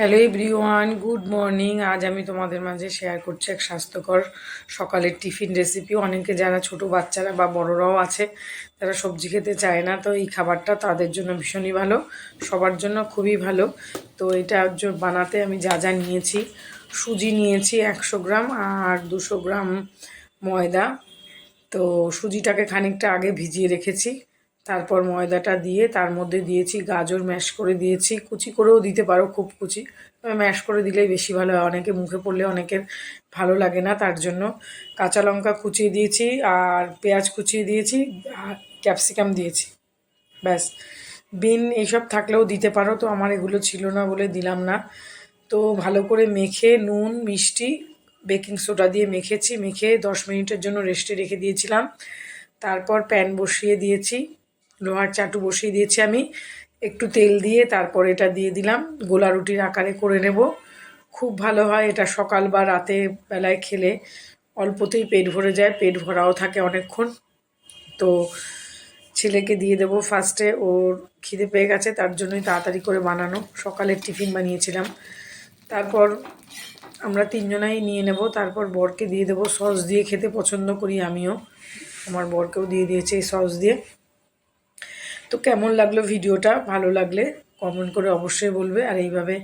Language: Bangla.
Hello everyone, good morning. আজ আমি তোমাদের মাঝে শেয়ার করছি এক স্বাস্থ্যকর সকালের টিফিন রেসিপি। অনেকে যারা ছোট বাচ্চারা বা বড়রাও আছে, তারা সবজি খেতে চায় না, তো এই খাবারটা তাদের জন্য ভীষণই ভালো, সবার জন্য খুবই ভালো। তো এটা বানাতে আমি যা যা নিয়েছি, সুজি নিয়েছি একশো গ্রাম আর দুশো গ্রাম ময়দা। তো সুজিটাকে খানিকটা আগে ভিজিয়ে রেখেছি। তারপর ময়দাটা দিয়ে তার মধ্যে দিয়েছি গাজর, ম্যাশ করে দিয়েছি। কুচি করেও দিতে পারো খুব কুচি। তবে ম্যাশ করে দিলেই বেশি ভালো হয়। অনেকে মুখে পড়লে অনেকের ভালো লাগে না, তার জন্য কাঁচা লঙ্কা কুচিয়ে দিয়েছি আর পেঁয়াজ কুচিয়ে দিয়েছি আর ক্যাপসিকাম দিয়েছি। ব্যাস। বিন এইসব থাকলেও দিতে পারো। তো আমার এগুলো ছিল না বলে দিলাম না। তো ভালো করে মেখে নুন, মিষ্টি, বেকিং সোডা দিয়ে মেখেছি। মেখে দশ মিনিটের জন্য রেস্টে রেখে দিয়েছিলাম। তারপর প্যান বসিয়ে দিয়েছি। লোহার চাটু বসিয়ে দিয়েছি আমি। একটু তেল দিয়ে তারপর এটা দিয়ে দিলাম। গোলা রুটির আকারে করে নেব। খুব ভালো হয় এটা সকাল বা রাতে বেলায় খেলে। অল্পতেই পেট ভরে যায়, পেট ভরাও থাকে অনেকক্ষণ। তো ছেলেকে দিয়ে দেবো ফার্স্টে। ওর খিদে পেয়ে গেছে, তার জন্যই তাড়াতাড়ি করে বানানো। সকালের টিফিন বানিয়েছিলাম। তারপর আমরা তিনজনাই নিয়ে নেব। তারপর বরকে দিয়ে দেবো সস দিয়ে খেতে পছন্দ করি আমিও। আমার বরকেও দিয়ে দিয়েছে এই সস দিয়ে। তো কেমন লাগল ভিডিওটা? ভালো লাগলে কমেন্ট করে অবশ্যই বলবে। আর এইভাবে